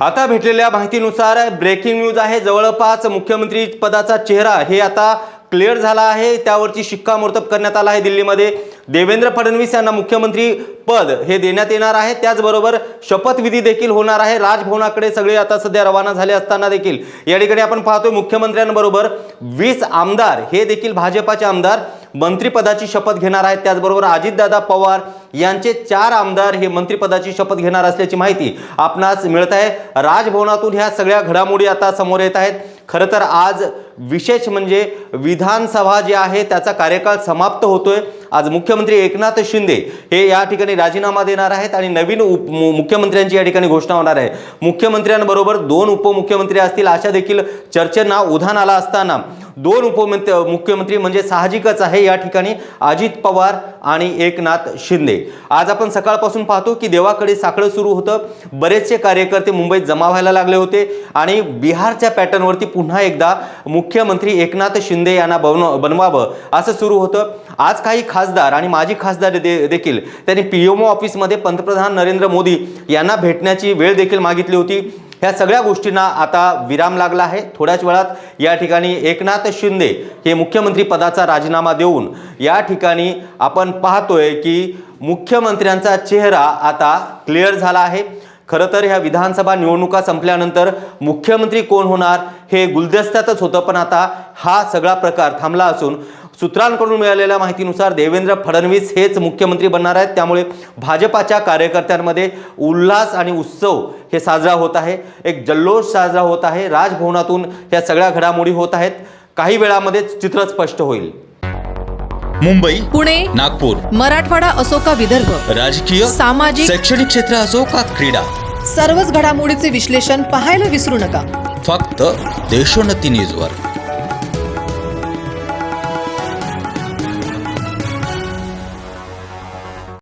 आता भेटलेल्या माहितीनुसार ब्रेकिंग न्यूज आहे. जवळपास मुख्यमंत्री पदाचा चेहरा हे आता क्लिअर झाला आहे. त्यावरची शिक्कामोर्तब करण्यात आला आहे दिल्लीमध्ये. देवेंद्र फडणवीस यांना मुख्यमंत्री पद हे देण्यात येणार आहे. त्याचबरोबर शपथविधी देखील होणार आहे. राजभवनाकडे सगळे आता सध्या रवाना झाले असताना देखील. या ठिकाणी आपण पाहतोय मुख्यमंत्र्यांबरोबर वीस आमदार हे देखील भाजपाचे आमदार मंत्रिपदाची शपथ घेणार आहेत. त्याचबरोबर अजितदादा पवार यांचे चार आमदार हे मंत्रिपदाची शपथ घेणार असल्याची माहिती आपणास मिळत आहे राजभवनातून ह्या सगळ्या घडामोडी आता समोर येत आहेत. खरं तर आज विशेष म्हणजे विधानसभा जी आहे त्याचा कार्यकाळ समाप्त होतोय. आज मुख्यमंत्री एकनाथ शिंदे हे या ठिकाणी राजीनामा देणार आहेत आणि नवीन उप मु- मुख्यमंत्र्यांची या ठिकाणी घोषणा होणार आहे. मुख्यमंत्र्यांबरोबर दोन उपमुख्यमंत्री असतील अशा देखील चर्चेंना उधाण आला असताना दोन उपमंत मुख्यमंत्री म्हणजे साहजिकच आहे या ठिकाणी अजित पवार आणि एकनाथ शिंदे. आज आपण सकाळपासून पाहतो की देवाकडे साखळं सुरू होतं. बरेचसे कार्यकर्ते मुंबईत जमा व्हायला लागले होते आणि बिहारच्या पॅटर्नवरती पुन्हा एकदा मुख्यमंत्री एकनाथ शिंदे यांना बनव बनवावं असं सुरू होतं. आज काही खासदार आणि माजी खासदार दे देखील त्यांनी पी एम ओ ऑफिसमध्ये पंतप्रधान नरेंद्र मोदी यांना भेटण्याची वेळ देखील मागितली होती. ह्या सगळ्या गोष्टींना आता विराम लागला आहे. थोड्याच वेळात या ठिकाणी एकनाथ शिंदे हे मुख्यमंत्री पदाचा राजीनामा देऊन या ठिकाणी आपण पाहतोय की मुख्यमंत्र्यांचा चेहरा आता क्लिअर झाला आहे. खरं तर ह्या विधानसभा निवडणुका संपल्यानंतर मुख्यमंत्री कोण होणार हे गुलदस्त्यातच होतं पण आता हा सगळा प्रकार थांबला असून सूत्रांकडून मिळालेल्या माहितीनुसार देवेंद्र फडणवीस हेच मुख्यमंत्री बनणार आहेत. त्यामुळे भाजपाच्या कार्यकर्त्यांमध्ये उल्हास आणि उत्सव हे साजरा होत आहे. एक जल्लोष साजरा होत आहे. राजभवनातून या सगळ्या घडामोडी होत आहेत. काही वेळामध्ये चित्र स्पष्ट होईल. मुंबई पुणे नागपूर मराठवाडा असो का विदर्भ राजकीय सामाजिक शैक्षणिक क्षेत्र असो का क्रीडा सर्वच घडामोडीचे विश्लेषण पाहायला विसरू नका. फक्त देशोन्नती न्यूजवर.